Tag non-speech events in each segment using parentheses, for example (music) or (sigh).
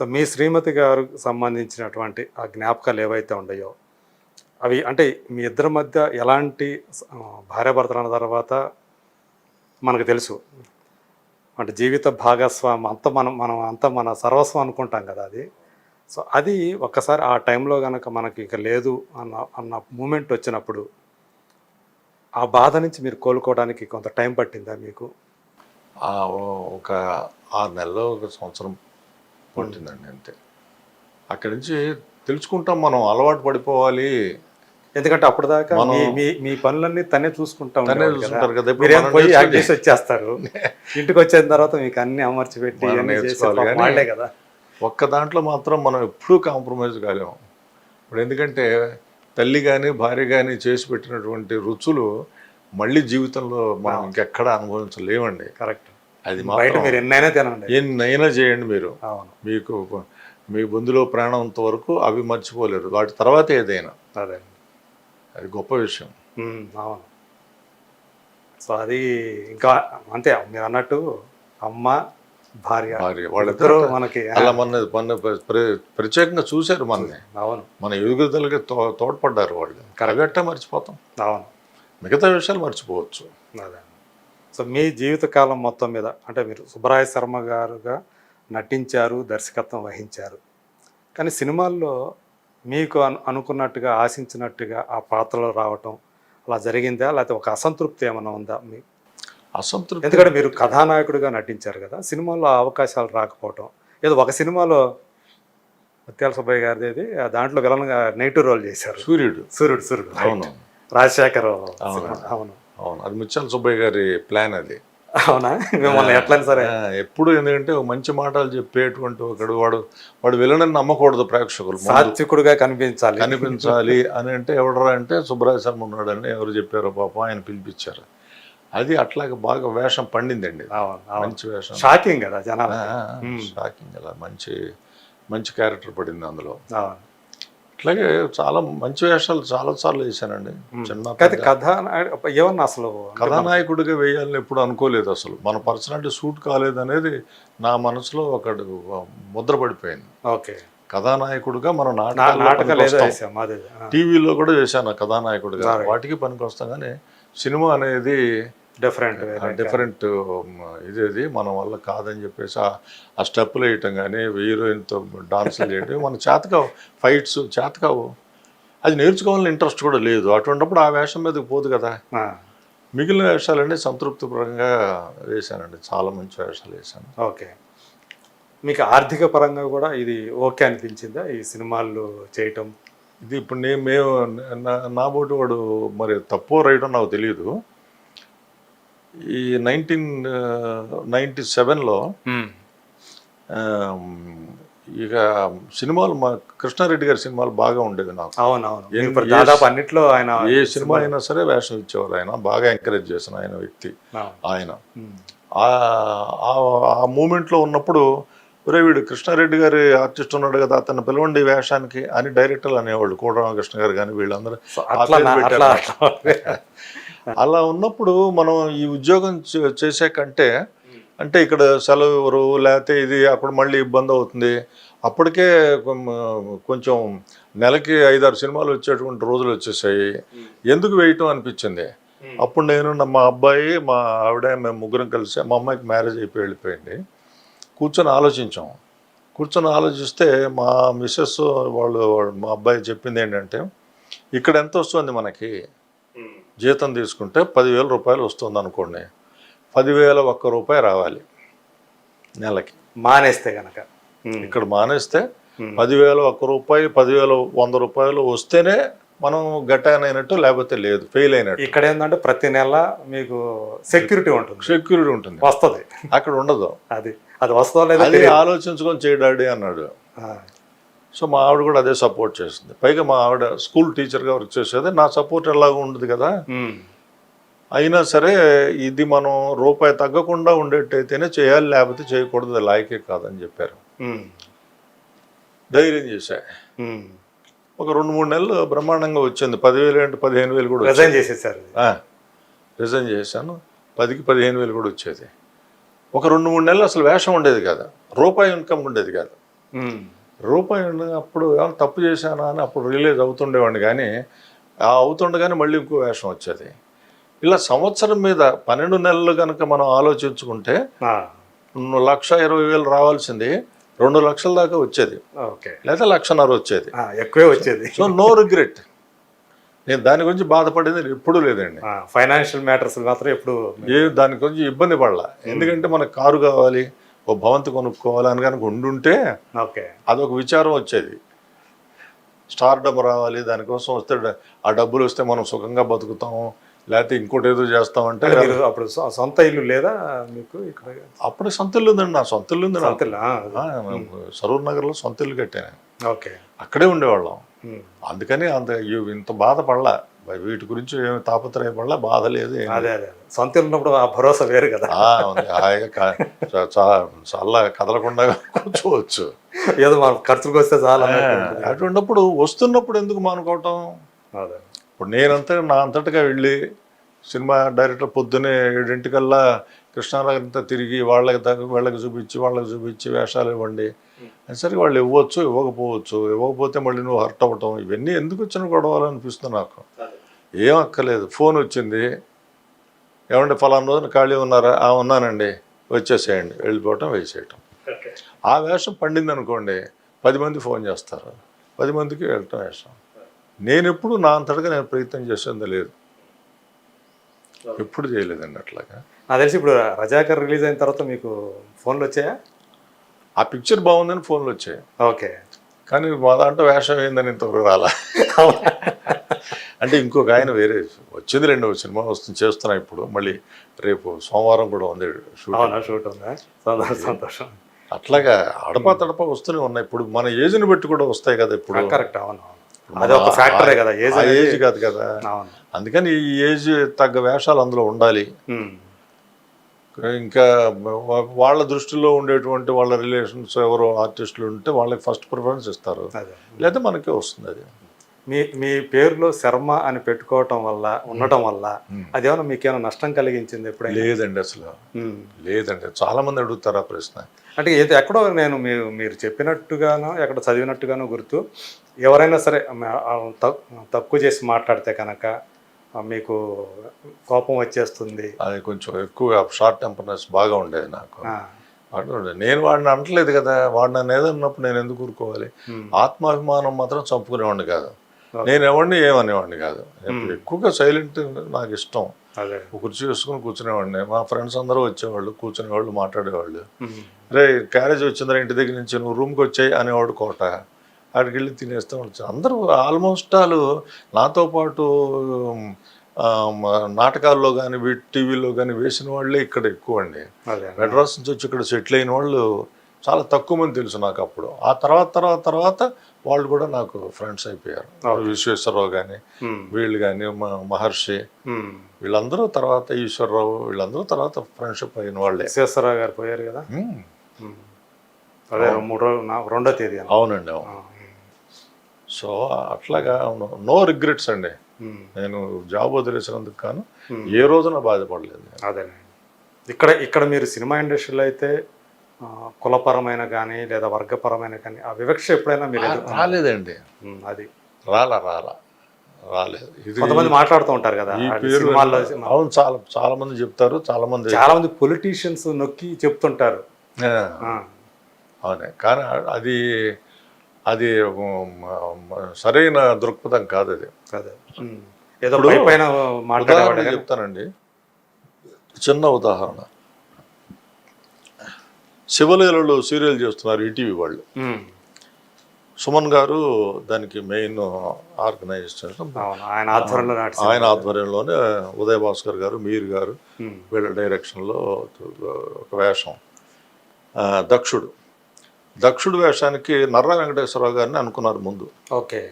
So మీ శ్రీమతి గారు సంబంధించినటువంటి ఆ జ్ఞాపకాలు ఏవైతే ఉన్నాయో అవి అంటే మీ ఇద్దరి మధ్య ఎలాంటి ఆ, తర్వాత మనకు తెలుసు. అంటే జీవిత భాగస్వామి అంత మనం మనం అంత మన సర్వస్వం అనుకుంటాం కదా అది. సో అది ఒక్కసారి ఆ టైంలో కనుక మనకి ఇక లేదు అన్న అన్న మూమెంట్ వచ్చినప్పుడు ఆ బాధ నుంచి మీరు కోలుకోవడానికి కొంత టైం పట్టిందా మీకు? ఆ ఒక ఆరు నెలలు ఒక సంవత్సరం పట్టిందండి అంతే. అక్కడి నుంచి తెలుసుకుంటాం మనం అలవాటు పడిపోవాలి. ఎందుకంటే అప్పటిదాకా మీ మీ పనులన్నీ తనే చూసుకుంటా తనే చూసుకుంటారు కదా, ఇప్పుడు మీరేం మనం పోయి నేర్చుకుని- యాక్ట్ చేసి వచ్చేస్తారు. (laughs) ఇంటికి వచ్చిన తర్వాత మీకు అన్ని అమర్చి పెట్టి నేర్చుకోవాలి కదా. ఒక్క దాంట్లో మాత్రం మనం ఎప్పుడూ కాంప్రమైజ్ కాలేము. ఇప్పుడు ఎందుకంటే తల్లి కానీ భార్య కానీ చేసి పెట్టినటువంటి రుచులు మళ్ళీ జీవితంలో మనం ఇంకెక్కడ అనుభవించలేమండి. కరెక్ట్. అది బయట మీరు ఎన్నైనా తినండి. ఎన్నైనా చేయండి మీరు. అవును. మీకు మీ బొందులో ప్రాణంత వరకు అవి మర్చిపోలేరు. వాటి తర్వాత ఏదైనా. అదే. అది గొప్ప విషయం. అవును. సో అది ఇంకా అంతే మీరు అన్నట్టు అమ్మ భార్య భార్య. వాళ్ళిద్దరూ మనకి అలా మన మన ప్ర- ప్రత్యేకంగా చూశారు మనని అవును. మన ఎదుగుదలకి తో తోడ్పడ్డారు వాళ్ళు. కరగట్ట మర్చిపోతాం. అవును. మిగతా విషయాలు మర్చిపోవచ్చు. అదే. సో మీ జీవితకాలం మొత్తం మీద అంటే మీరు సుబ్బరాయ శర్మ గారుగా నటించారు దర్శకత్వం వహించారు. కానీ సినిమాల్లో మీకు అను అనుకున్నట్టుగా ఆశించినట్టుగా ఆ పాత్రలో రావటం అలా జరిగిందా? లేకపోతే ఒక అసంతృప్తి ఏమైనా ఉందా మీ? అసంతృప్తి ఎందుకంటే మీరు కథానాయకుడిగా నటించారు కదా సినిమాల్లో ఆ అవకాశాలు రాకపోవటం. ఏదో ఒక సినిమాలో ముత్యాల సుబ్బయ్య గారిది దాంట్లో విలన్గా నెగిటివ్ రోల్ చేశారు. సూర్యుడు. సూర్యుడు సూర్యుడు. అవును. రాజశేఖర్. అవును. అవును. అది ముత్యాల సుబ్బయ్య గారి ప్లాన్ అది. అవునా? మిమ్మల్ని ఎట్లయినా సరే. ఎప్పుడు ఎందుకంటే ఒక మంచి మాటలు చెప్పేటువంటి ఒకడు వాడు వాడు విలనని నమ్మకూడదు ప్రేక్షకులు. సాత్వికుడుగా కనిపించాలి. కనిపించాలి అని అంటే ఎవడరా అంటే సుబ్బరాయ శర్మ ఉన్నాడని ఎవరు చెప్పారో పాపం ఆయన పిలిపించారు. అది అట్లాగే బాగా వేషం పండిందండి. మంచి వేషం. షాకింగ్ కదా జనాలు షాకింగ్ అలా మంచి మంచి క్యారెక్టర్ పడింది అందులో. అట్లాగే చాలా మంచి వేషాలు చాలా సార్లు వేసానండి చిన్న కథ ఏమన్నా అసలు కథానాయకుడిగా వేయాలని ఎప్పుడు అనుకోలేదు అసలు. మన పర్సనాలిటీ సూట్ కాలేదు అనేది నా మనసులో ఒకడు ముద్ర పడిపోయింది. ఓకే. కథానాయకుడిగా మనం నాటకాలు టీవీలో కూడా చేశాను కథానాయకుడిగా. వాటికి పనికొస్తాం కానీ సినిమా అనేది డిఫరెంట్ డిఫరెంట్ ఇదేది మన వల్ల కాదని చెప్పేసి ఆ- స్టెప్పులు వేయటం కానీ హీరోయిన్తో డాన్సులు చేయడం మన చేతకావు ఫైట్స్ చేతకావు. అది నేర్చుకోవాలని ఇంట్రెస్ట్ కూడా లేదు. అటువంటిప్పుడు ఆ వేషం మీదకి పోదు కదా. మిగిలిన వేషాలన్నీ సంతృప్తిపరంగా వేశానండి. చాలా మంచి వేషాలు వేశాను. ఓకే. మీకు ఆర్థిక పరంగా కూడా ఇది ఓకే అనిపించిందా? ఈ సినిమాలు చేయటం? ఇది ఇప్పుడు నేను మేము నా- నా బోటి వాడు మరి తప్పో రైటో నాకు తెలియదు ఈ నైన్టీన్ నైంటీ సెవెన్లో ఇక సినిమాలు మా కృష్ణారెడ్డి గారి సినిమాలు బాగా ఉండేది నాకు. అవును అవును ఏం- ఇప్పుడు ఏ- దాదాపు అన్నిట్లో ఆయన ఏ సినిమా అయినా సరే వేషం ఇచ్చేవారు ఆయన. బాగా ఎంకరేజ్ చేసిన ఆయన వ్యక్తి. ఆయన. ఆ- మూమెంట్లో ఉన్నప్పుడు ఒరే వీడు కృష్ణారెడ్డి గారి ఆర్టిస్ట్ ఉన్నాడు కదా అతను పిలవండి వేషానికి అని డైరెక్టర్లు అనేవాళ్ళు. కోటరామకృష్ణ గారు కానీ వీళ్ళందరూ (laughs) అలా ఉన్నప్పుడు మనం ఈ ఉద్యోగం చే- చేసే కంటే అంటే ఇక్కడ సెలవు లేకపోతే ఇది అప్పుడు మళ్ళీ ఇబ్బంది అవుతుంది. అప్పటికే కొంచెం నెలకి ఐదారు సినిమాలు వచ్చేటువంటి రోజులు వచ్చేసాయి. ఎందుకు వేయటం అనిపించింది? అప్పుడు నేను మా అబ్బాయి మా ఆవిడ మేము ముగ్గురం కలిసి మా అమ్మాయికి మ్యారేజ్ అయిపోయి వెళ్ళిపోయింది. కూర్చొని ఆలోచించాం. కూర్చొని ఆలోచిస్తే మా మిస్సెస్ వాళ్ళు- మా అబ్బాయి చెప్పింది ఏంటంటే ఇక్కడ ఎంత వస్తుంది మనకి? జీతం తీసుకుంటే పదివేల రూపాయలు వస్తుంది అనుకోండి పదివేల ఒక్క రూపాయి రావాలి నెలకి. మానేస్తే ఉమ్, ఇక్కడ మానేస్తే. పదివేల ఒక్క రూపాయి పదివేల వంద రూపాయలు వస్తేనే మనం గటాన్ అయినట్టు లేకపోతే లేదు ఫెయిల్ అయినట్టు. ఇక్కడ ఏంటంటే ప్రతి నెల మీకు సెక్యూరిటీ ఉంటుంది. సెక్యూరిటీ ఉంటుంది. వస్తుంది. అక్కడ ఉండదు. అది. అది వస్తుందో లేదో. ఆలోచించుకొని చేయడాడి అన్నాడు. సో మా ఆవిడ కూడా అదే సపోర్ట్ చేస్తుంది. పైగా మా ఆవిడ స్కూల్ టీచర్గా వర్క్ చేసేది. నా సపోర్ట్ ఎలాగో ఉండదు కదా. అయినా సరే ఇది మనం రూపాయి తగ్గకుండా ఉండేట్టయితేనే చేయాలి లేకపోతే చేయకూడదు లాయకే కాదని చెప్పారు. ధైర్యం చేశా. ఒక రెండు మూడు నెలలు బ్రహ్మాండంగా వచ్చింది. పదివేలు అంటే పదిహేను వేలు కూడా. రిజైన్ చేసేసారు. రిజైన్ చేశాను. పదికి పదిహేను వేలు కూడా వచ్చేది. ఒక రెండు మూడు నెలలు అసలు వేషం ఉండేది కాదు. రూపాయి ఇన్కమ్ ఉండేది కాదు. రూపాయి అప్పుడు ఏమైనా తప్పు చేశానా అని అప్పుడు రిలీజ్ అవుతుండేవాడిని. కానీ ఆ అవుతుండగానే మళ్ళీ ఇంకో వేషం వచ్చేది. ఇలా సంవత్సరం మీద పన్నెండు నెలలు కనుక మనం ఆలోచించుకుంటే లక్ష ఇరవై వేలు రావాల్సింది రెండు లక్షల దాకా వచ్చేది. ఓకే. లేదా లక్షన్నర వచ్చేది. ఎక్కువే వచ్చేది. So no regret. నేను దాని గురించి బాధపడేది ఎప్పుడూ లేదండి. ఫైనాన్షియల్ మ్యాటర్స్ మాత్రం ఇప్పుడు ఏ దాని గురించి ఇబ్బంది పడలా. ఎందుకంటే మనకు కారు కావాలి ఓ భవంతి కొనుక్కోవాలి అని కనుక ఉండుంటే ఓకే. అదొక విచారం వచ్చేది. స్టార్ డబ్బు రావాలి దానికోసం వస్తే ఆ డబ్బులు వస్తే మనం సుఖంగా బతుకుతాం లేకపోతే ఇంకోటి ఏదో చేస్తామంటే అప్పుడు సొంత ఇల్లు లేదా మీకు ఇక్కడ? అప్పుడు సొంత ఇల్లు ఉందండి నా సొంత ఇల్లు ఉంది సరూర్ నగర్లో సొంత ఇల్లు కట్టాను. ఓకే. అక్కడే ఉండేవాళ్ళం. అందుకని అంత ఇంత బాధపడలా. వీటి గురించి ఏమి తాపత్రయపడలా? బాధ లేదు అదే. సొంత ఉన్నప్పుడు ఆ భరోసా వేరు కదా. హాయిగా చాలా కదలకుండా కూర్చోవచ్చు. ఏదో మన ఖర్చులకు వస్తే చాలా అటువంటిప్పుడు వస్తున్నప్పుడు ఎందుకు మానుకోవటం? అదే. ఇప్పుడు నేనంతా నా అంతటగా వెళ్ళి సినిమా డైరెక్టర్ పొద్దునే ఏడింటికల్లా కృష్ణానగర్ అంతా తిరిగి వాళ్ళకి దగ్గర వాళ్ళకి చూపించి వాళ్ళకి చూపించి వేషాలు ఇవ్వండి. సరే వాళ్ళు ఇవ్వచ్చు ఇవ్వకపోవచ్చు. ఇవ్వకపోతే మళ్ళీ నువ్వు హర్ట్ అవ్వటం ఇవన్నీ ఎందుకు వచ్చిన గొడవలు అనిపిస్తుంది నాకు? ఏం అక్కర్లేదు. ఫోన్ వచ్చింది. ఏమంటే ఫలానా రోజున ఖాళీ ఉన్నారా? ఆ ఉన్నానండి. వచ్చేసేయండి. వెళ్ళిపోవటం వేసేయటం. ఆ వేషం పండింది అనుకోండి పది మంది ఫోన్ చేస్తారు. పది మందికి వెళ్ళటం వేషం. నేను ఎప్పుడు నా అంతటగా నేను ప్రయత్నం చేసేది లేదు. ఎప్పుడు చేయలేదండి అట్లాగా. నాకు తెలిసి ఇప్పుడు రజాకర్ రిలీజ్ అయిన తర్వాత మీకు ఫోన్లు వచ్చాయా? ఆ పిక్చర్ బాగుందని ఫోన్లు వచ్చాయి. ఓకే. కానీ మా దాంట్లో వేషం ఏందని ఇంతవరకు రాలా. (laughs) అంటే ఇంకొక ఆయన వేరే వచ్చింది రెండు సినిమా వస్తుంది చేస్తున్నా ఇప్పుడు. మళ్ళీ రేపు సోమవారం కూడా ఉంది షూట్ సంతోషం అట్లాగా అడపా తడప వస్తూనే ఉన్నాయి. ఇప్పుడు మన ఏజ్ని బట్టి కూడా వస్తాయి కదా ఇప్పుడు. కరెక్ట్ అవును ఫ్యాక్టరే కదా ఏజ్ ఏజ్ కాదు కదా. అందుకని ఈ ఏజ్ తగ్గ వేషాలు అందులో ఉండాలి. ఇంకా వాళ్ళ దృష్టిలో ఉండేటువంటి వాళ్ళ రిలేషన్స్ ఎవరో ఆర్టిస్టులు ఉంటే వాళ్ళకి ఫస్ట్ ప్రిఫరెన్స్ ఇస్తారు. లేదా మనకే వస్తుంది అది. మీ మీ పేరులో శర్మ అని పెట్టుకోవటం వల్ల ఉండటం వల్ల అదేమన్నా మీకేమైనా నష్టం కలిగించింది ఎప్పుడైనా? లేదండి అసలు. ఉమ్. లేదండి. చాలా మంది అడుగుతారు ఆ ప్రశ్న. అంటే ఏదో ఎక్కడో నేను మీరు మీరు చెప్పినట్టుగానో ఎక్కడ చదివినట్టుగానో గుర్తు ఎవరైనా సరే తక్కువ చేసి మాట్లాడితే కనుక మీకు కోపం వచ్చేస్తుంది. అది కొంచెం ఎక్కువ షార్ట్ టెంపర్నెస్ బాగా ఉండేది నాకు. నేను వాడిని అనట్లేదు కదా. వాడు నన్ను ఏదన్నప్పుడు నేను ఎందుకు ఊరుకోవాలి. ఆత్మాభిమానం మాత్రం చంపుకునేవాడిని కాదు. నేను ఎవరిని ఏమనేవాడిని కాదు. ఎక్కువగా సైలెంట్ నాకు ఇష్టం. కుర్చీ వేసుకుని కూర్చునేవాడిని. మా ఫ్రెండ్స్ అందరూ వచ్చేవాళ్ళు కూర్చునేవాళ్ళు మాట్లాడేవాళ్ళు. రే క్యారేజ్ వచ్చిందిరా ఇంటి దగ్గర నుంచి నువ్వు రూమ్కి వచ్చాయి అనేవాడు కోట. ఆడికి వెళ్ళి తినేస్తూ వచ్చాను అందరూ ఆల్మోస్ట్ ఆల్ నాతో పాటు నాటకాల్లో కానీ టీవీలో కానీ వేసిన వాళ్ళే ఇక్కడ ఎక్కువ అండి మెడ్రాస్ నుంచి వచ్చి ఇక్కడ సెటిల్ అయిన వాళ్ళు చాలా తక్కువ మంది తెలుసు నాకు అప్పుడు ఆ తర్వాత తర్వాత తర్వాత వాళ్ళు కూడా నాకు ఫ్రెండ్స్ అయిపోయారు విశ్వేశ్వరరావు కానీ. వీళ్ళు కానీ మహర్షి. వీళ్ళందరూ తర్వాత ఈశ్వరరావు వీళ్ళందరూ తర్వాత ఫ్రెండ్షిప్ అయిన వాళ్ళే విశ్వేశ్వరరావు గారు పోయారు కదా. అదే మూడు రెండో తేదీ. అవునండి అవును సో అట్లాగా అవును నో రిగ్రెట్స్ అండి. నేను జాబ్ వదిలేసినందుకు కాను. ఏ రోజున బాధపడలేదు. అదేనండి ఇక్కడ ఇక్కడ మీరు సినిమా ఇండస్ట్రీలో అయితే కులపరమైన కానీ లేదా వర్గపరమైన కానీ ఆ వివక్ష ఎప్పుడైనా మీరు? రాలేదండి. అది. రాలా రాలా. రాలేదు. ఇది కొంతమంది మాట్లాడుతూ ఉంటారు కదా అవును చాలా చాలా మంది చెప్తారు చాలా మంది చాలా మంది పొలిటీషియన్స్ నొక్కి చెప్తుంటారు. అవునే. కానీ అది అది సరైన దృక్పథం కాదు అది. ఏదో పైన చెప్తానండి. చిన్న ఉదాహరణ. శివలీలలు సీరియల్ చేస్తున్నారు ఈటీవీ వాళ్ళు. సుమన్ గారు దానికి మెయిన్ ఆర్గనైజ్ చేయడం అవును ఆయన ఆధ్వర్యంలోనే ఉదయ్ భాస్కర్ గారు మీర్ గారు వీళ్ళ డైరెక్షన్లో ఒక వేషం. దక్షుడు. దక్షుడు వేషానికి నర్రా వెంకటేశ్వరరావు గారిని అనుకున్నారు ముందు. ఓకే.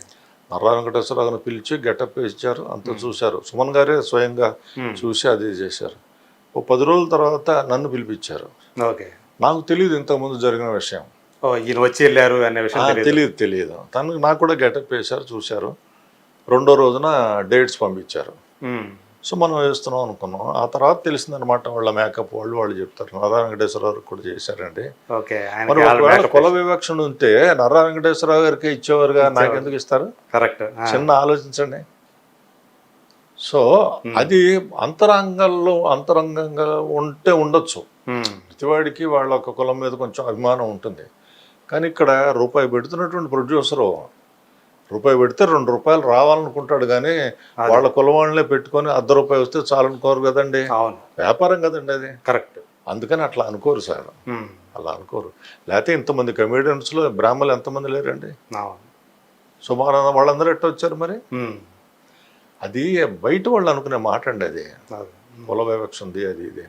నర్రా వెంకటేశ్వరరావు గారిని పిలిచి గెటప్ ఇచ్చారు అంతా చూశారు. సుమన్ గారే స్వయంగా చూసి అది చేశారు. ఓ పది రోజుల తర్వాత నన్ను పిలిపించారు. ఓకే. నాకు తెలియదు ఇంతకుముందు జరిగిన విషయం. ఈయన వచ్చి వెళ్ళారు అనే విషయం తెలియదు. తెలియదు తను నాకు కూడా గెటప్ వేశారు చూశారు. రెండో రోజున డేట్స్ పంపించారు. సో మనం వేస్తున్నాం అనుకున్నాం. ఆ తర్వాత తెలిసిందనమాట వాళ్ళ మేకప్ వాళ్ళు వాళ్ళు చెప్తారు. నారా వెంకటేశ్వరరావు కూడా చేశారండి. మరి ఒకవేళ కుల వివక్షణ ఉంటే నర్రా వెంకటేశ్వరరావు గారికి ఇచ్చేవారుగా నాకెందుకు ఇస్తారు? కరెక్ట్. చిన్న ఆలోచించండి. సో అది అంతరంగంలో అంతరంగంగా ఉంటే ఉండొచ్చు. ప్రతివాడికి వాళ్ళ ఒక కులం మీద కొంచెం అభిమానం ఉంటుంది. కానీ ఇక్కడ రూపాయి పెడుతున్నటువంటి ప్రొడ్యూసరు రూపాయి పెడితే రెండు రూపాయలు రావాలనుకుంటాడు కానీ వాళ్ళ కులం వాళ్ళనే పెట్టుకొని అర్ధ రూపాయి వస్తే చాలనుకోరు కదండి. వ్యాపారం కదండి అది. కరెక్ట్. అందుకని అట్లా అనుకోరు సార్. అలా అనుకోరు. లేకపోతే ఇంతమంది కమేడియన్స్లో బ్రాహ్మణులు ఎంతమంది లేరండి? సుమారు వాళ్ళందరూ ఎట్ట వచ్చారు మరి. అది బయట వాళ్ళు అనుకునే మాట అండి అది. కుల వివక్ష ఉంది అది ఇది